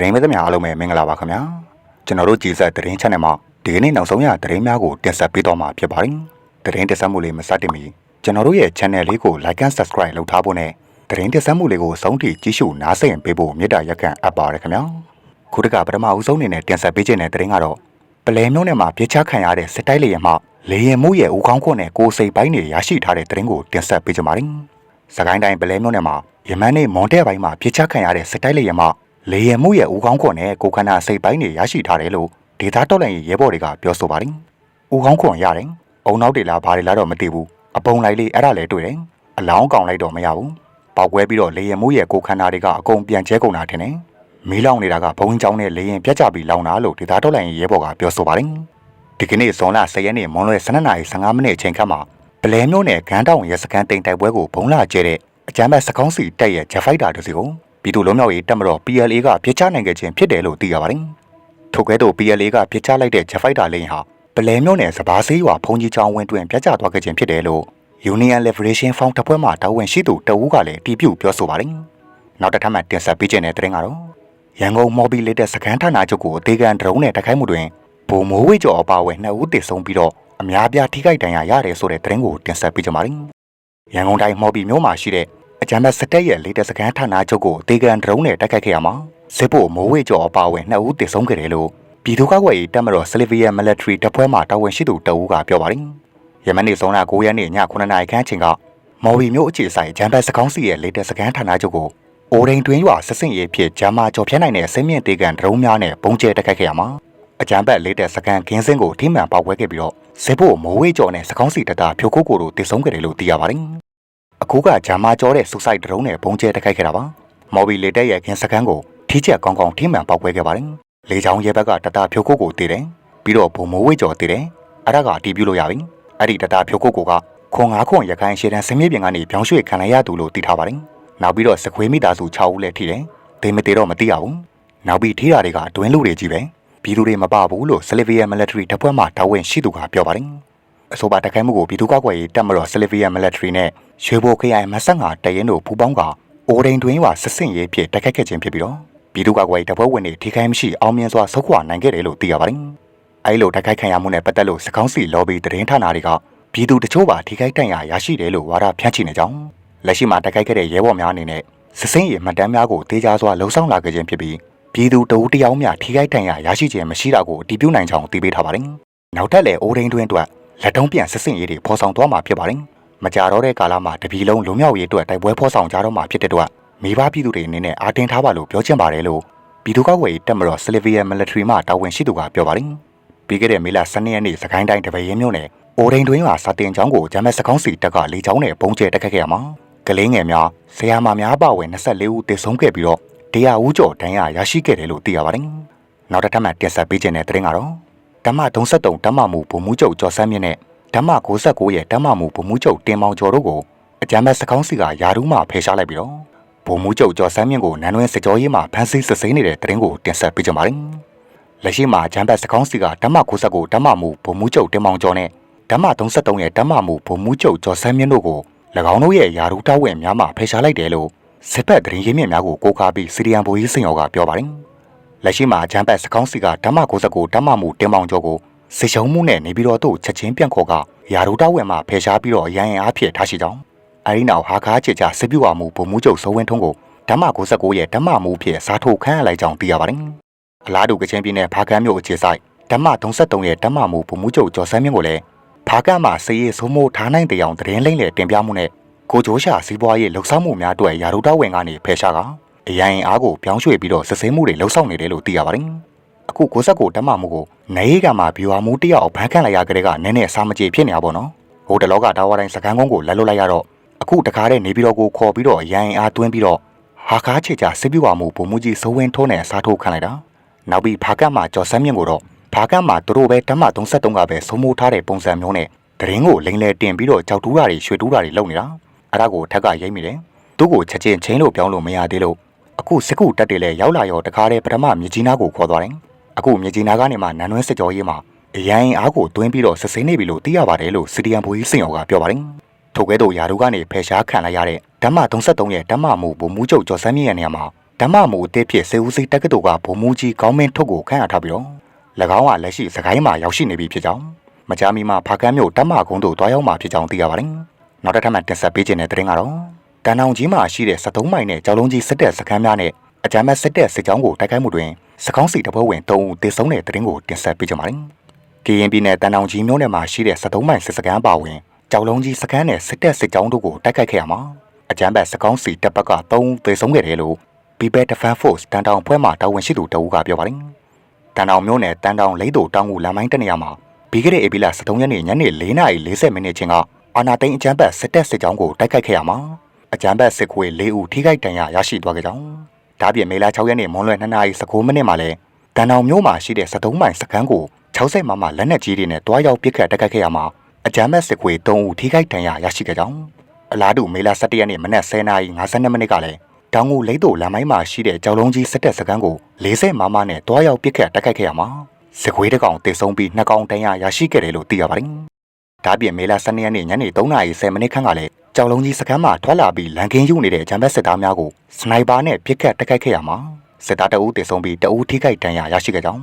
သတင်းမသမားအားလုံးပဲမင်္ဂလာပါခင်ဗျာကျွန်တော်တို့ကြည်ဆက်သတင်း channel မှာဒီကနေ့နောက်ဆုံးရသတင်းများကိုတင်ဆက်ပေးတော့မှာဖြစ်ပါတယ်သတင်းတင်ဆက်မှုလေးမစတင်မီကျွန်တော်တို့ရဲ့ channel လေးကို like and subscribe လုပ်ထားဖို့နဲ့သတင်းတင်ဆက်မှုလေးကိုဆုံးထိကြည့်ရှုနားဆင်ပေးဖို့မေတ္တာရက်ခံအပ်ပါတယ်ခင်ဗျာခုတကပထမဦးဆုံးအနေနဲ့တင်ဆက်ပေးခြင်းတဲ့သတင်းကတော့ပလဲမျိုးနဲ့မှာပြစ်ချခံရတဲ့စစ်တိုက်လေယာဉ်မှလေယာဉ်မှုရဲ့ဦးခေါင်းခွန်းနဲ့ကိုယ်စိတ်ပိုင်းတွေရရှိထားတဲ့သတင်းကိုတင်ဆက်ပေးကြပါမယ်စကိုင်းတိုင်းပလဲမျိုးနဲ့မှာယမန်နေ့မွန်တဲ့ပိုင်းမှာပြစ်ချခံရတဲ့စစ်တိုက်လေယာဉ်မှ လေယာဉ်မှုရဲ့ဦးခေါင်းခွန်းနဲ့ကိုယ်ခန္ဓာစိတ်ပိုင်းတွေရရှိထားတယ်လို့ဒေသတော်လှန်ရေးရဲဘော်တွေကပြောဆိုပါတယ်ဦးခေါင်းခွန်းရတယ်အုံနောက်တွေလားဘာတွေလားတော့မသိဘူးအပုံလိုက်လေးအဲ့ဒါလည်းတွေ့တယ်အလောင်းကောင်လိုက်တော့မရဘူးပေါက်ကွဲပြီးတော့လေရင်မှုရဲ့ကိုယ်ခန္ဓာတွေကအကုန်ပြန်ကျဲကုန်တာထင်တယ်မီးလောင်နေတာကဘုံကြောင်းနဲ့လေရင်ပြတ်ကျပြီးလောင်တာလို့ဒေသတော်လှန်ရေးရဲဘော်ကပြောဆိုပါတယ်ဒီကနေ့ဇွန်လ10ရက်နေ့မွန်လွဲ12:15မိနစ်အချိန်ခန့်မှာပလဲမျိုးနဲ့ဂန်းတောင်ရဲစခန်းတိမ်တိုက်ပွဲကိုဘုံလာကျဲတဲ့အကြမ်းဖက်စကောင်းစီတက်ရဲ့ဂျက်ဖိုက်တာတစ်စီကို ပြည်သူ့လုံမြောက်ရေးတပ်မတော် PLA ကပြစ်ချနိုင်ခဲ့ခြင်းဖြစ်တယ်လို့သိရပါတယ်ထို့ကဲ့သို့ PLA ကပြစ်ချလိုက်တဲ့ဂျက်ဖိုက်တာလိန်ဟာပလဲမျိုးနဲ့စဘာဆေးရွာဖုန်ကြီးချောင်းဝင်းတွင်ပြတ်ကျသွားခဲ့ခြင်းဖြစ်တယ်လို့ Union Liberation Front တပ်ဖွဲ့မှတာဝန်ရှိသူတအူးကလည်းတီးပြူပြောဆိုပါတယ်နောက်တစ်ထပ်မှတင်ဆက်ပေးခြင်းတဲ့တဲ့ရင်ကတော့ရန်ကုန်မော်ဘီလေးတဲ့စကန်ဌာနချုပ်ကိုအသေးခံဒရုန်းနဲ့တိုက်ခိုက်မှုတွင်ဗိုလ်မိုးဝေကျော်အပါအဝင်နှစ်ဦးသေဆုံးပြီးတော့အများပြားထိခိုက်ဒဏ်ရာရတယ်ဆိုတဲ့သတင်းကိုတင်ဆက်ပေးကြပါမယ်။ရန်ကုန်တိုင်းမော်ဘီမြို့မှာရှိတဲ့ အကြမ်းဖက်စစ်တပ်ရဲ့လေးတပ်စကန်ဌာနချုပ်ကိုအသေးခံဒရုန်းနဲ့တိုက်ခိုက်ခဲ့ရမှာစစ်ဖို့မိုးဝေကျော်အပါအဝင်နှစ်ဦးသေဆုံးခဲ့တယ်လို့ပြည်သူ့ကာကွယ်ရေးတပ်မတော် Sylvia Military တပ်ဖွဲ့မှတာဝန်ရှိသူတအူးကပြောပါတယ်။ယမန်နေ့ဇွန်လ9ရက်နေ့ည9:00နာရီခန့်အချိန်ကမော်ဘီမြို့အခြေဆိုင်ဂျမ်ဘတ်စကောင်းစီရဲ့လေးတပ်စကန်ဌာနချုပ်ကိုအိုဒိန်တွင်းရွာစစ်စင်ရေးဖြစ်ဂျာမာကျော်ဖြတ်နိုင်တဲ့ဆင်းမြင့်တေကန်ဒရုန်းများနဲ့ပုံကျဲတိုက်ခိုက်ခဲ့ရမှာအကြမ်းဖက်လေးတဲ့စကန်ခင်းစင်းကိုထိမှန်ပေါက်ကွဲခဲ့ပြီးတော့စစ်ဖို့မိုးဝေးကျော်နဲ့စကောင်းစီတတာဖြိုကိုကိုတို့တည်ဆုံးခဲ့တယ်လို့သိရပါတယ်။ အခုကဂျာမာကျော်တဲ့ဆူဆိုက်ဒရုန်းနဲ့ပုံကျဲတိုက်ခိုက်ခဲ့တာပါ။မော်ဘီလေးတဲ့ရဲ့ခင်းစကန်ကိုထိချက်ကောင်းကောင်းထိမှန်ပေါက်ကွဲခဲ့ပါတယ်။လေချောင်းရဲဘက်ကတတာဖြိုကိုကိုတည်တယ်။ပြီးတော့ဘုံမိုးဝေးကျော်တည်တယ်။အဲ့ဒါကအတီးပြုလို့ရပြီ။အဲ့ဒီတတာဖြိုကိုကိုကခွန်ငါးခွန်ရခိုင်ရှေ့တန်းစမြင့်ပြင်ကနေပြောင်းရွှေ့ခံလိုက်ရသူလို့သိထားပါတယ်။နောက်ပြီးတော့စခွေးမိသားစု6ဦးလည်းထိတယ်။ဒေမတေတော့မသိရဘူး။နောက်ပြီးထိတာတွေကအတွင်းလူတွေကြီးပဲ။ပြည်သူတွေမပဘူးလို့ Sylvia Military တပ်ဖွဲ့မှတာဝန်ရှိသူကပြောပါတယ်။ အဆိုပါတိုက်ခိုက်မှုကိုပြည်သူ့ကာကွယ်ရေးတပ်မတော် Sylvia Military နဲ့ရွှေဘို KI မဆက်ငါတရင်တို့ပူးပေါင်းကအိုဒိန်တွင်းရွာစစ်စင်ရေးဖြစ်တိုက်ခိုက်ခဲ့ခြင်းဖြစ်ပြီးတော့ပြည်သူ့ကာကွယ်ရေးတပ်ဖွဲ့ဝင်တွေထိခိုက်မရှိအောင်မြင်စွာဆုတ်ခွာနိုင်ခဲ့တယ်လို့သိရပါတယ်။အဲဒီလိုတိုက်ခိုက်ခံရမှုနဲ့ပတ်သက်လို့စကောင်းစီ lobby သတင်းဌာနတွေကပြည်သူတချို့ပါထိခိုက်တန့်ရာရရှိတယ်လို့ဝါဒဖြန့်ချိနေကြောင်းလက်ရှိမှာတိုက်ခိုက်ခဲ့တဲ့ရဲဘော်များအနေနဲ့စစ်စင်ရေးမှတ်တမ်းများကိုတေးကြစွာလှုံ့ဆော်လာခဲ့ခြင်းဖြစ်ပြီးပြည်သူတအူးတယောက်မျှထိခိုက်တန့်ရာရရှိခြင်းမရှိတာကိုအတည်ပြုနိုင်ကြောင်းသိပေးထားပါတယ်။နောက်ထပ်လည်းအိုဒိန်တွင်းအတွက် လက်တုံးပြန်စစ်စင်ရေးတွေဖော်ဆောင်သွားမှာဖြစ်ပါတယ်။မကြတော့တဲ့ကာလမှာတပြည်လုံးလုံမြောက်ရေးအတွက်တိုက်ပွဲဖော်ဆောင်ကြတော့မှာဖြစ်တဲ့အတွက်မိဘပြည်သူတွေအနေနဲ့အားတင်းထားပါလို့ပြောချင်ပါတယ်လို့ပြည်သူ့ကာကွယ်ရေးတပ်မတော် Sylvia Military မှတာဝန်ရှိသူကပြောပါတယ်။ပြီးခဲ့တဲ့မေလ12ရက်နေ့စကိုင်းတိုင်းတပည့်ရင်မြို့နယ်အိုဒိန်တွင်းရွာစာတင်ကျောင်းကိုဂျမ်မက်စကောင်းစီတပ်ကလေကျောင်းနဲ့ပုံကျဲတက်ခတ်ခဲ့ရမှာကလေးငယ်များဆရာမများပါဝင်24ဦးသေဆုံးခဲ့ပြီးတော့တရားဦးကျော်တန်းရရရှိခဲ့တယ်လို့သိရပါတယ်။နောက်တစ်ထပ်မှတင်ဆက်ပေးခြင်းတဲ့သတင်းကတော့ ဓမ္မ33ဓမ္မမူဘုံမှုချုပ်ကျော်စမ်းမြင့်နဲ့ဓမ္မ69ရဲ့ဓမ္မမူဘုံမှုချုပ်တင်မောင်ကျော်တို့ကိုအကြမ်းဖက်စကောင်းစီကယာရုမှဖယ်ရှားလိုက်ပြီးတော့ဘုံမှုချုပ်ကျော်စမ်းမြင့်ကိုနန်းတွင်းစကြောရေးမှဖမ်းဆီးစစ်ဆေးနေတဲ့သတင်းကိုတင်ဆက်ပေးကြပါမယ်။လက်ရှိမှာဂျမ်ဘတ်စကောင်းစီကဓမ္မ69ဓမ္မမူဘုံမှုချုပ်တင်မောင်ကျော်နဲ့ဓမ္မ33ရဲ့ဓမ္မမူဘုံမှုချုပ်ကျော်စမ်းမြင့်တို့ကို၎င်းတို့ရဲ့ယာရုတောက်ဝင်များမှဖယ်ရှားလိုက်တယ်လို့စစ်ဘက်သတင်းရင်းမြစ်များကိုကိုးကားပြီးစီရီယံဘိုးကြီးစင်ရောကပြောပါတယ်။ လက်ရှိမှာဂျမ်ဘတ်စကောင်းစီကဓမ္မ69ဓမ္မမူတင်မောင်ကျော်ကိုစစ်ရှုံးမှုနဲ့နေပြီးတော့သူ့ချက်ချင်းပြန်ခေါ်ကယာရုတောက်ဝင်မှဖယ်ရှားပြီးတော့ရန်ရင်အားဖြည့်ထားရှိကြောင်းအဲဒီနောက်ဟာကားချစ်ချစစ်ပြူဝမှုဘုံမှုချုပ်စိုးဝင်းထုံးကိုဓမ္မ69ရဲ့ဓမ္မမူဖြစ်စားထိုးခန့်ရလိုက်ကြောင်းသိရပါတယ်။အလားတူကချင်းပြည်နယ်ဖားကန်းမြို့အခြေဆိုင်ဓမ္မ33ရဲ့ဓမ္မမူဘုံမှုချုပ်ကျော်စမ်းမြင့်ကိုလည်းဖားကန်းမှာစည်ရည်ဆိုးမိုးထားနိုင်တဲ့အောင်သတင်းလိမ့်လေတင်ပြမှုနဲ့ကိုချိုးရှာစီးပွားရေးလှုပ်ရှားမှုများအတွက်ယာရုတောက်ဝင်ကနေဖယ်ရှားက အရန်အားကိုပြောင်းရွှေ့ပြီးတော့စစ်ဆေးမှုတွေလှုပ်ဆောင်နေတယ်လို့သိရပါတယ်။အခု69ဓမ္မမူကိုနေကမှာဘီဝါမူတယောက်ဖမ်းခန့်လိုက်ရကြတဲ့ကနည်းနည်းစာမကြေဖြစ်နေရပါတော့။ဟိုတလောကဒါဝတိုင်းစကန်ကုန်းကိုလက်လွတ်လိုက်ရတော့အခုတခါတည်းနေပြီးတော့ကိုခေါ်ပြီးတော့ရန်အားသွင်းပြီးတော့ဟာကားချေချစစ်ပြဝမှုဘုံမူကြီးစိုးဝင်းထိုးနဲ့စားထိုးခံလိုက်တာနောက်ပြီးဖာကတ်မှာကြော်စမ်းမြင့်ကိုတော့ဖာကတ်မှာသူတို့ပဲဓမ္မ33ကပဲစိုးမိုးထားတဲ့ပုံစံမျိုးနဲ့တရင်ကိုလိမ့်လဲတင်ပြီးတော့ကြောက်တူးတာတွေရွှေတူးတာတွေလုပ်နေတာအဲ့ဒါကိုထက်ကရိမ့်မိတယ်သူ့ကိုချက်ချင်းချင်းလို့ပြောင်းလို့မရသေးလို့ အခုစစ်ကူတက်တယ်လဲရောက်လာရောတခါတည်းပထမမြကြီးနားကိုခေါ်သွားတယ်အခုမြကြီးနားကနေမှနန်းနှွဲစစ်ကြောရေးမှာအရန်အားကိုတွင်းပြီးတော့စစ်ဆေးနေပြီလို့သိရပါတယ်လို့စီဒီယန်ဘိုးကြီးစင်ရောကပြောပါတယ်ထို့ကဲ့သို့ယာတို့ကနေဖယ်ရှားခံလိုက်ရတဲ့ဓမ္မ33ရဲ့ဓမ္မမူဘုံမူချုပ်ကျော်စမ်းမြင့်ရဲ့နေရာမှာဓမ္မမူအသစ်ဖြစ်စေဦးစီးတက္ကသိုလ်ကဗိုလ်မှူးကြီးကောင်းမင်းထုတ်ကိုခန့်အပ်ထားပြီးတော့၎င်းကလက်ရှိစကိုင်းမှာရောက်ရှိနေပြီဖြစ်ကြောင်းမကြာမီမှာဖာကန်းမြို့တမ္မကုန်းသို့တွားရောက်မှာဖြစ်ကြောင်းသိရပါတယ်။နောက်တစ်ထပ်မှတင်ဆက်ပေးခြင်းတဲ့သတင်းကတော့ တန်တောင်ကြီးမှာရှိတဲ့73မိုင်နဲ့ကြောက်လုံးကြီးစစ်တပ်စခန်းများနဲ့အကြမ်းမဲ့စစ်တပ်စစ်ကြောင်းကိုတိုက်ခိုက်မှုတွင်စကောင်းစီတပ်ဖွဲ့ဝင်3ဦးသေဆုံးတဲ့သတင်းကိုတင်ဆက်ပေးကြပါမယ်။ KNP နဲ့တန်တောင်ကြီးမြို့နယ်မှာရှိတဲ့73မိုင်စစ်စခန်းပါဝင်ကြောက်လုံးကြီးစခန်းနဲ့စစ်တပ်စစ်ကြောင်းတို့ကိုတိုက်ခိုက်ခဲ့ရမှာအကြမ်းဖက်စကောင်းစီတပ်ဘက်က3ဦးသေဆုံးခဲ့တယ်လို့ People Defense Force တန်တောင်ဖွဲ့မှတာဝန်ရှိသူတအူးကပြောပါတယ်။တန်တောင်မြို့နယ်တန်တောင်လိတ်တို့တောင်ကူလမ်းမိုင်းတနေရာမှာပြီးခဲ့တဲ့ဧပြီလ23ရက်နေ့ညနေ4:40မိနစ်ချင်းကအာနာသိန်းအကြမ်းဖက်စစ်တပ်စစ်ကြောင်းကိုတိုက်ခိုက်ခဲ့ရမှာ အကြမ်းဖက်စစ်ခွေ၄ဦးထိခိုက်ဒဏ်ရာရရှိသွားခဲ့ကြောင်းဒါပြင်မေလ6ရက်နေ့မွန်းလွယ်2:19မိနစ်မှာလဲတန်တောင်မြို့မှာရှိတဲ့73မိုင်စခန်းကို60မမလက်နက်ကြီးတွေနဲ့တွားရောက်ပစ်ခတ်တိုက်ခိုက်ခဲ့ရမှာအကြမ်းဖက်စစ်ခွေ3ဦးထိခိုက်ဒဏ်ရာရရှိခဲ့ကြောင်းအလားတူမေလ17ရက်နေ့မနက်10:52မိနစ်ကလည်းတောင်ငူလိတ်တို့လမ်းမိုင်းမှာရှိတဲ့ကြောက်လုံးကြီးစစ်တပ်စခန်းကို40မမနဲ့တွားရောက်ပစ်ခတ်တိုက်ခိုက်ခဲ့ရမှာစစ်ခွေးတစ်ကောင်တေဆုံးပြီးနှစ်ကောင်တန်းရရရှိခဲ့တယ်လို့သိရပါတယ်။ဒါပြင်မေလ12ရက်နေ့ညနေ3:30မိနစ်ခန့်ကလည်း ကြောက်လုံးကြီးစခန်းမှာထွက်လာပြီးလန်ကင်းယူနေတဲ့ဂျမ်ဘတ်စစ်သားများကိုစနိုက်ပါနဲ့ပစ်ခတ်တိုက်ခိုက်ခဲ့ရမှာစစ်သားတအုပ်တေဆုံးပြီးတအုပ်ထိခိုက်ဒဏ်ရာရရှိခဲ့ကြောင်း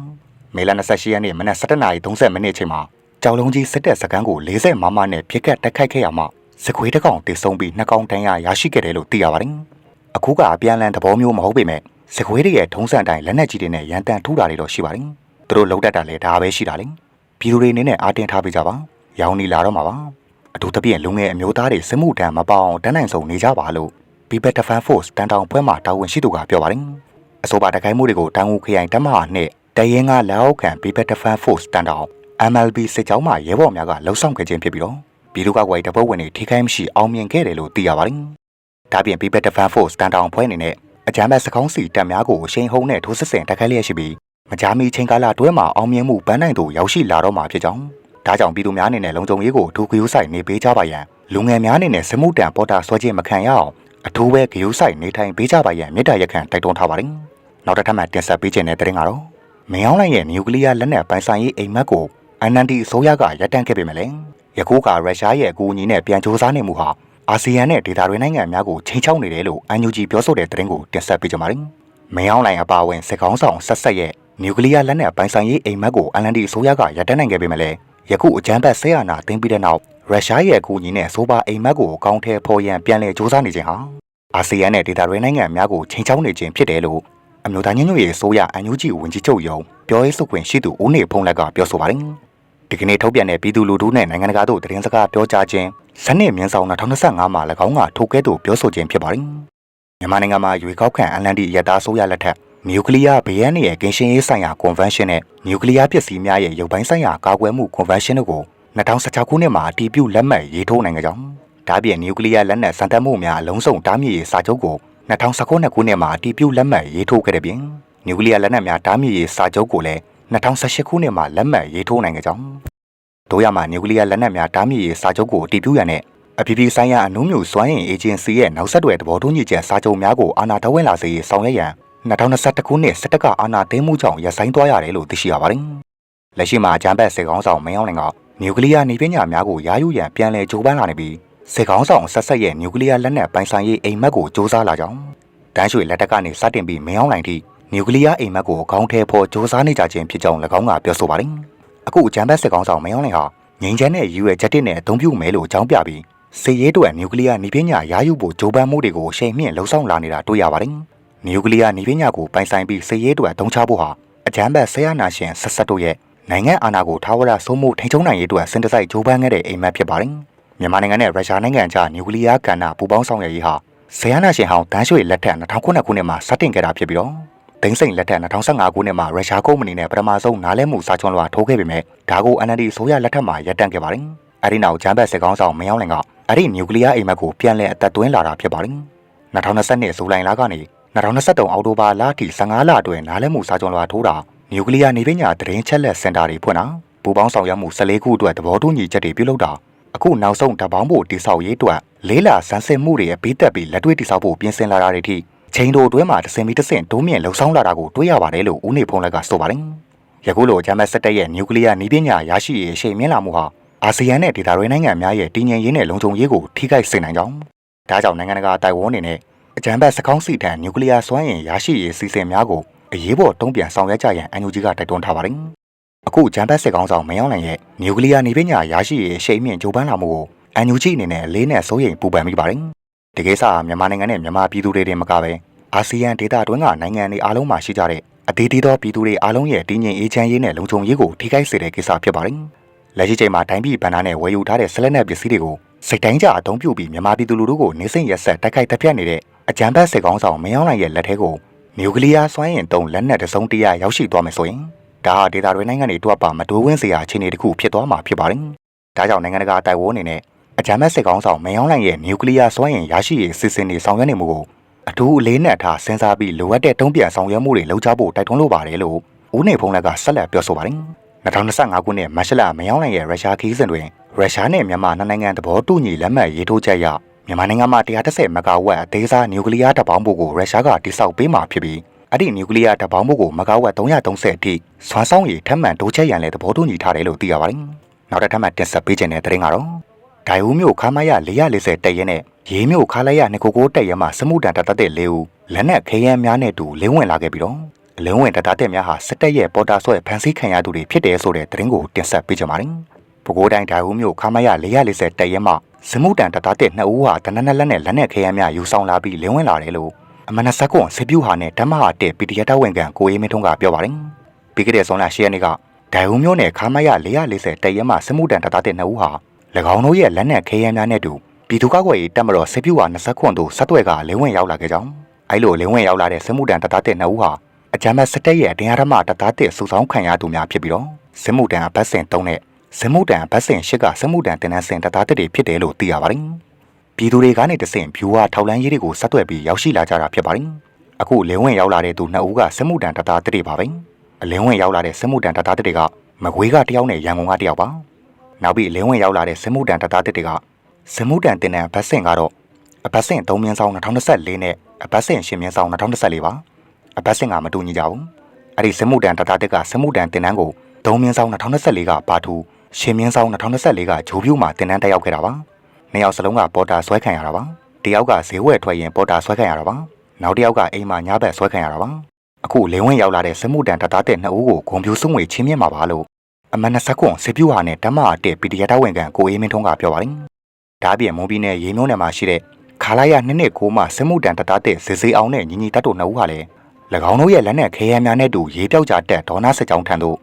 မေလ28ရက်နေ့မနက်7:30မိနစ်ချိန်မှာကြောက်လုံးကြီးစစ်တပ်စခန်းကို40မမနဲ့ပစ်ခတ်တိုက်ခိုက်ခဲ့ရမှာစစ်ခွေးတစ်ကောင်တေဆုံးပြီးနှစ်ကောင်တန်းရရရှိခဲ့တယ်လို့သိရပါတယ်။အခုကအပြန်လန်သဘောမျိုးမဟုတ်ပေမဲ့စစ်ခွေးတွေရဲ့ထုံးစံတိုင်းလက်နက်ကြီးတွေနဲ့ရန်တန်ထူတာတွေတော့ရှိပါတယ်။သူတို့လုံတတ်တာလည်းဒါပဲရှိတာလေ။ပြည်သူတွေအနေနဲ့အားတင်းထားပေးကြပါ။ရောင်းနေလာတော့မှာပါ။ အထူးသဖြင့်လူငယ်အမျိုးသားတွေစစ်မှုထမ်းမပေါအောင်တန်းနိုင်ဆုံးနေကြပါလို့ People Defense Force တန်တောင်ဖွဲ့မှတာဝန်ရှိသူကပြောပါတယ်။အဆိုပါတခိုင်းမှုတွေကိုတန်ဦးခရိုင်တပ်မဟာနဲ့တရင်ကလက်အောက်ခံ People Defense Force တန်တောင် MLB စစ်ကြောင်းမှရဲဘော်များကလှုပ်ဆောင်ခဲ့ခြင်းဖြစ်ပြီးတော့ပြည်သူ့ကကွယ်တပ်ဖွဲ့ဝင်တွေထိခိုက်မရှိအောင်မြင်ခဲ့တယ်လို့သိရပါတယ်။ဒါပြင် People Defense Force တန်တောင်ဖွဲ့အနေနဲ့အကြမ်းဖက်စကောင်းစီတပ်များကိုအရှိန်ဟုန်နဲ့ထိုးစစ်ဆင်တိုက်ခိုက်လျက်ရှိပြီးမကြာမီချိန်ကာလတွဲမှာအောင်မြင်မှုပန်းနိုင်သို့ရောက်ရှိလာတော့မှာဖြစ်ကြောင်း ဒါကြောင့်ပြည်သူများအနေနဲ့လုံခြုံရေးကိုအထူးဂရုစိုက်နေပေးကြပါရန်လူငယ်များအနေနဲ့စမှုတန်ပေါ်တာဆွဲခြင်းမခံရအောင်အထူးပဲဂရုစိုက်နေထိုင်ပေးကြပါရန်မြစ်တာရက်ခံတိုက်တွန်းထားပါတယ်။နောက်တစ်ထပ်မှတင်ဆက်ပေးခြင်းတဲ့တဲ့ရင်ကတော့မင်းအောင်လိုင်ရဲ့နျူကလ িয়ার လက်နက်ပိုင်ဆိုင်ရေးအိမ်မက်ကို NND အစိုးရကရပ်တန့်ခဲ့ပေမဲ့လည်းယခုကရုရှားရဲ့အကူအညီနဲ့ပြန်စ조사နေမှုဟာအာဆီယံနဲ့ဒေသတွင်းနိုင်ငံများကိုချိန်ချောက်နေတယ်လို့အန်ယူဂျီပြောဆိုတဲ့သတင်းကိုတင်ဆက်ပေးကြပါမယ်။မင်းအောင်လိုင်အပါအဝင်စစ်ကောင်းဆောင်ဆက်ဆက်ရဲ့နျူကလ িয়ার လက်နက်ပိုင်ဆိုင်ရေးအိမ်မက်ကို NND အစိုးရကရပ်တန့်နိုင်ခဲ့ပေမဲ့လည်း ယခုအကြမ်းဖက်ဆဲအာနာတင်ပြီးတဲ့နောက်ရုရှားရဲ့အကူအညီနဲ့ဆိုပါအိမ်မက်ကိုအကောင့်ထဲပေါ်ရန်ပြန်လည်စ조사နေခြင်းဟာအာဆီယံနဲ့ဒေသတွင်းနိုင်ငံများကိုချိန်ချောက်နေခြင်းဖြစ်တယ်လို့အမျိုးသားညညရေးအစိုးရအန်ယူဂျီဝန်ကြီးချုပ်ယုံပြောရေးဆိုခွင့်ရှိသူဦးနေဖုံးလက်ကပြောဆိုပါတယ်။ဒီကနေ့ထုတ်ပြန်တဲ့ပြည်သူလူထုနဲ့နိုင်ငံတကာတို့သတင်းစကားပြောကြားခြင်းဇနစ်မြင်းဆောင်2025မှာ၎င်းကထိုကဲ့သို့ပြောဆိုခြင်းဖြစ်ပါတယ်။မြန်မာနိုင်ငံမှာရွေးကောက်ခံအလန်ဒီရတာဆိုရလက်ထက် နျူကလ িয়ার ဘေးရန်ရဲ့ကင်းရှင်းရေးဆိုင်ရာကွန်ဗင်းရှင်းနဲ့နျူကလ িয়ার ပစ္စည်းများရဲ့ရုပ်ပိုင်းဆိုင်ရာကာကွယ်မှုကွန်ဗင်းရှင်းတို့ကို2016ခုနှစ်မှာအတည်ပြုလက်မှတ်ရေးထိုးနိုင်ကြကြောင်းဒါပြင်နျူကလ িয়ার လက်နက်စံတက်မှုများအလုံးစုံတားမြစ်ရေးစာချုပ်ကို2019ခုနှစ်မှာအတည်ပြုလက်မှတ်ရေးထိုးခဲ့တဲ့ပြင်နျူကလ িয়ার လက်နက်များတားမြစ်ရေးစာချုပ်ကိုလည်း2018ခုနှစ်မှာလက်မှတ်ရေးထိုးနိုင်ကြကြောင်းတို့ရမှာနျူကလ িয়ার လက်နက်များတားမြစ်ရေးစာချုပ်ကိုအတည်ပြုရတဲ့အပြည်ပြည်ဆိုင်ရာအနုမြူစွမ်းအင်အေဂျင်စီရဲ့နောက်ဆက်တွဲသဘောတူညီချက်စာချုပ်များကိုအာဏာတော်ဝင်လာစေဆောင်ရွက်ရန် 2021ခုနှစ်စက်တကအာဏာသိမ်းမှုကြောင့်ရပ်ဆိုင်းသွားရတယ်လို့သိရှိရပါတယ်။လက်ရှိမှာဂျမ်ဘတ်စေကောင်းဆောင်မင်းအောင်လှိုင်ကနျူကလ িয়ার နေပညာများကိုယာယူရန်ပြန်လည်ကြိုးပမ်းလာနေပြီးစေကောင်းဆောင်ဆက်ဆက်ရဲ့နျူကလ িয়ার လက်နက်ပိုင်ဆိုင်ရေးအိမ်မက်ကိုစ조사လာကြောင်းတန်းရွှေလက်ထက်ကနေစတင်ပြီးမင်းအောင်လှိုင်ထိနျူကလ িয়ার အိမ်မက်ကိုအကောင့်ထဲပေါ်စ조사နေကြခြင်းဖြစ်ကြောင်း၎င်းကပြောဆိုပါတယ်။အခုဂျမ်ဘတ်စေကောင်းဆောင်မင်းအောင်လှိုင်ဟာငိန်ချမ်းတဲ့ UA ချက်တစ်နဲ့အသုံးပြုမယ်လို့အကြောင်းပြပြီးစေရေးတို့နျူကလ িয়ার နေပညာယာယူဖို့ကြိုးပမ်းမှုတွေကိုချိန်မြင့်လှုံ့ဆော်လာနေတာတွေ့ရပါတယ်။ နျူကလ িয়ার နေပညာကိုပိုင်ဆိုင်ပြီးစေရေးတို့အသုံးချဖို့ဟာအကြမ်းဖက်ဆရာနာရှင်ဆက်ဆက်တို့ရဲ့နိုင်ငံအာဏာကိုထာဝရစိုးမိုးထိန်းချုပ်နိုင်ရေးအတွက်စင်တစိုက်ကြိုးပမ်းခဲ့တဲ့အိမ်မက်ဖြစ်ပါတယ်။မြန်မာနိုင်ငံနဲ့ရုရှားနိုင်ငံကြားနျူကလ িয়ার ကဏ္ဍပူးပေါင်းဆောင်ရွက်ရေးဟာဆရာနာရှင်ဟောင်းတန်းရွှေလက်ထက်2009ခုနှစ်မှာစတင်ခဲ့တာဖြစ်ပြီးတော့ဒိန်းစိန်လက်ထက်2015ခုနှစ်မှာရုရှားကုမ္ပဏီနဲ့ပထမဆုံးနားလည်မှုစာချုပ်လွှာထိုးခဲ့ပေမဲ့ဒါကို NLD ဆိုရလက်ထက်မှာရပ်တန့်ခဲ့ပါတယ်။အဲဒီနောက်ဂျမ်ဘတ်စစ်ကောင်းဆောင်မင်းအောင်လှိုင်ကအဲ့ဒီနျူကလ িয়ারအိမ်မက်ကိုပြန်လည်အသက်သွင်းလာတာဖြစ်ပါတယ်။2022ဇူလိုင်လကနေ 2023အောက်တိုဘာလအထိ15လအတွင်းနားလည်မှုစာချုပ်လွှာထိုးတာနျူကလ িয়ারနေပညာသတင်းချက်လက်စင်တာတွေဖွင့်တာပူပေါင်းဆောင်ရွက်မှု14ခုအတွက်သဘောတူညီချက်တွေပြုလုပ်တာအခုနောက်ဆုံးဓာတ်ပေါင်းဖို့တိဆောက်ရေးအတွက်လေးလာစမ်းစစ်မှုတွေအပြီးသက်ပြီးလက်တွေ့တိဆောက်ဖို့ပြင်ဆင်လာတာတွေထိချိန်တိုအတွင်းမှာတစ်စင်မီတစ်စင်တိုးမြင့်လှုံ့ဆော်လာတာကိုတွေ့ရပါတယ်လို့ဦးနေဖုံးလက်ကဆိုပါတယ်။ယခုလိုဂျမ်မတ်စက်တက်ရဲ့နျူကလ িয়ার နည်းပညာရရှိရေးအရှိန်မြင့်လာမှုဟာအာဆီယံနဲ့ဒေသတွင်းနိုင်ငံများရဲ့တည်ငြိမ်ရေးနဲ့လုံခြုံရေးကိုထိခိုက်စေနိုင်ကြောင်းဒါကြောင့်နိုင်ငံတကာတိုင်ဝမ်အနေနဲ့ အကြံဘတ်စကောင်းစီတန်နျူကလ িয়ার စွမ်းအင်ရရှိရေးစီစဉ်များကိုအရေးပေါ်တုံ့ပြန်ဆောင်ရွက်ကြရန်အန်ယူဂျီကတိုက်တွန်းထားပါတယ်။အခုဂျမ်ဘတ်စစ်ကောင်းဆောင်မင်းအောင်လှိုင်ရဲ့နျူကလ িয়ার နေပညာရရှိရေးအရှိန်မြင့်ကြိုးပမ်းလာမှုကိုအန်ယူဂျီအနေနဲ့အလေးနဲ့စိုးရိမ်ပူပန်မိပါတယ်။ဒီကိစ္စကမြန်မာနိုင်ငံနဲ့မြန်မာပြည်သူတွေတင်မကပဲအာဆီယံဒေသတွင်းကနိုင်ငံတွေအားလုံးမှာရှိကြတဲ့အသေးသေးသောပြည်သူတွေအားလုံးရဲ့တည်ငြိမ်အေးချမ်းရေးနဲ့လုံခြုံရေးကိုထိခိုက်စေတဲ့ကိစ္စဖြစ်ပါတယ်။လက်ရှိချိန်မှာတိုင်းပြည်ဗန္ဒာနဲ့ဝယ်ယူထားတဲ့ဆက်လက်နက်ပစ္စည်းတွေကိုစိတ်တိုင်းကြအသုံးပြုပြီးမြန်မာပြည်သူလူထုကိုနေစိမ့်ရက်ဆက်တိုက်ခိုက်တပ်ဖြတ်နေတဲ့ အကြမ်းဖက်စစ်ကောင်ဆောင်မင်းအောင်လှိုင်ရဲ့လက်ထဲကိုနျူကလ িয়ার စွမ်းအင်တုံးလက်နက်တစ်စုံတရာရောက်ရှိသွားမယ်ဆိုရင်ဒါဟာဒေသတွင်းနိုင်ငံတွေတွက်ပါမတိုးဝင်းစရာအခြေအနေတစ်ခုဖြစ်သွားမှာဖြစ်ပါတယ်။ဒါကြောင့်နိုင်ငံတကာတိုက်ဝန်းအနေနဲ့အကြမ်းဖက်စစ်ကောင်ဆောင်မင်းအောင်လှိုင်ရဲ့နျူကလ িয়ার စွမ်းအင်ရရှိရေးစစ်စင်တွေဆောင်ရွက်နေမှုကိုအထူးအလေးနက်ထားစဉ်းစားပြီးလိုအပ်တဲ့တုံ့ပြန်ဆောင်ရွက်မှုတွေလုပ်ကြဖို့တိုက်တွန်းလိုပါတယ်လို့ဦးနေဖုံးလက်ကဆက်လက်ပြောဆိုပါတယ်။2025ခုနှစ်မတ်လမင်းအောင်လှိုင်ရဲ့ရုရှားခီးစဉ်တွင်ရုရှားနဲ့မြန်မာနှစ်နိုင်ငံသဘောတူညီလက်မှတ်ရေးထိုးချက်အရ မြန်မာနိုင်ငံမှာ130မဂါဝက်အသေးစားနျူကလ িয়ার တပ်ပေါင်းဖို့ကိုရုရှားကတိစောက်ပေးမှာဖြစ်ပြီးအဲ့ဒီနျူကလ িয়ার တပ်ပေါင်းဖို့ကိုမဂါဝက်330အထိစွမ်းဆောင်ရည်ထပ်မံတိုးချက်ရန်လည်းသဘောတူညီထားတယ်လို့သိရပါတယ်။နောက်တစ်ထပ်မှတင်ဆက်ပေးခြင်းတဲ့သတင်းကတော့ဒိုင်ဦးမြို့ခါမရ440တက်ရဲနဲ့ရေးမြို့ခါလိုက်ရ299တက်ရဲမှာစမှုတန်တတ်တဲ့၄ဦးလက်နက်ခဲယမ်းများနဲ့တူလင်းဝင်လာခဲ့ပြီးတော့အလင်းဝင်တတတဲ့များဟာစစ်တပ်ရဲ့ပေါ်တာဆွဲဖန်ဆီးခံရသူတွေဖြစ်တယ်ဆိုတဲ့သတင်းကိုတင်ဆက်ပေးကြပါမယ်။ပဲခူးတိုင်းဒိုင်ဦးမြို့ခါမရ440တက်ရဲမှာ စမှုတန်တတတဲ့2ဦးဟာတနက်နက်လက်နဲ့လက်နက်ခဲယမ်းများယူဆောင်လာပြီးလင်းဝင်လာတယ်လို့အမနဆက်ကွန်စစ်ပြူဟာနဲ့ဓမ္မဟာတဲ့ PDF တဝန်ခံကိုအေးမင်းထွန်းကပြောပါတယ်။ပြီးခဲ့တဲ့ဇွန်လ10ရက်နေ့ကဒိုင်ဦးမြို့နယ်ခါမရ440တက်ရဲမှာစမှုတန်တတတဲ့2ဦးဟာ၎င်းတို့ရဲ့လက်နက်ခဲယမ်းများနဲ့တူပြည်သူ့ကာကွယ်ရေးတပ်မတော်စစ်ပြူဟာ20ခွန်တို့ဆက်သွဲကလင်းဝင်ရောက်လာခဲ့ကြောင်းအဲလိုလင်းဝင်ရောက်လာတဲ့စမှုတန်တတတဲ့2ဦးဟာအကြမ်းဖက်စစ်တပ်ရဲ့တရားဓမ္မတသားတဲ့စုဆောင်ခံရသူများဖြစ်ပြီးတော့စစ်မှုတန်အဘတ်စင်3နဲ့ စစ်မှုတန်အဘတ်စင်8ကစစ်မှုတန်တင်နန်းစင်တသားတဲ့တွေဖြစ်တယ်လို့သိရပါတယ်။ပြည်သူတွေကနေတဆင့်ဖြူဝါထောက်လန်းရေးတွေကိုဆက်သွယ်ပြီးရောက်ရှိလာကြတာဖြစ်ပါတယ်။အခုလင်းဝင်ရောက်လာတဲ့သူနှစ်ဦးကစစ်မှုတန်တသားတဲ့တွေပါပဲ။အလင်းဝင်ရောက်လာတဲ့စစ်မှုတန်တသားတဲ့တွေကမကွေးကတယောက်နဲ့ရန်ကုန်ကတယောက်ပါ။နောက်ပြီးလင်းဝင်ရောက်လာတဲ့စစ်မှုတန်တသားတဲ့တွေကစစ်မှုတန်တင်နန်းဘတ်စင်ကတော့အဘတ်စင်3မြင်းဆောင်2024နဲ့အဘတ်စင်10မြင်းဆောင်2024ပါ။အဘတ်စင်ကမတူညီကြဘူး။အဲ့ဒီစမှုတန်တတတက်ကစမှုတန်တင်နန်းကိုဒုံမြင်းဆောင်2024ကပါထူ ရှင်မြင်းဆောင်2024ကဂျိုးပြူမှာတင်နန်းတက်ရောက်ခဲ့တာပါ။နှစ်ယောက်စလုံးကပေါ်တာဆွဲခံရတာပါ။တယောက်ကဈေးဝယ်ထွက်ရင်ပေါ်တာဆွဲခံရတာပါ။နောက်တစ်ယောက်ကအိမ်မှာညဘက်ဆွဲခံရတာပါ။အခုလင်းဝင်ရောက်လာတဲ့စမှုတန်တတတက်နှစ်ဦးကိုဂုံပြူစုံငွေချင်းမြင့်မှာပါလို့အမနစကွန်စစ်ပြူဟာနဲ့တမအတက် PDF တဝန်ခံကိုအေးမင်းထွန်းကပြောပါတယ်။ဒါပြင်မွန်ပြည်နယ်ရေမျိုးနယ်မှာရှိတဲ့ခါလာရနှစ်နှစ်ကိုမှစမှုတန်တတတက်ဇေဇေအောင်နဲ့ညီညီတတ်တို့နှစ်ဦးဟာလည်း၎င်းတို့ရဲ့လက်နက်ခဲယမ်းများနဲ့တူရေးပြောက်ကြတဲ့ဒေါနာစစ်ကြောင်းထံသို့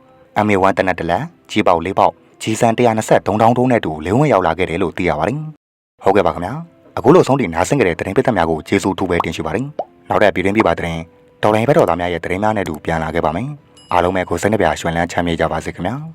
MA1 တနက်တလက်ကြီးပေါက်လေးပေါက် ကြီးစံ123တောင်းတုံးနဲ့တူလင်းဝင်ရောက်လာခဲ့တယ်လို့သိရပါတယ်။ဟုတ်ကဲ့ပါခင်ဗျာ။အခုလိုဆုံးတင်နားဆင်ကြတဲ့သတင်းပစ်သက်များကိုကျေးဇူးတူပဲတင်ရှိပါတယ်။နောက်တဲ့ပြည်တွင်းပြပါသတင်းဒေါ်လာဘက်တော်သားများရဲ့သတင်းများနဲ့တူပြန်လာခဲ့ပါမယ်။အားလုံးပဲကိုစိတ်နှပြရွှင်လန်းချမ်းမြေ့ကြပါစေခင်ဗျာ။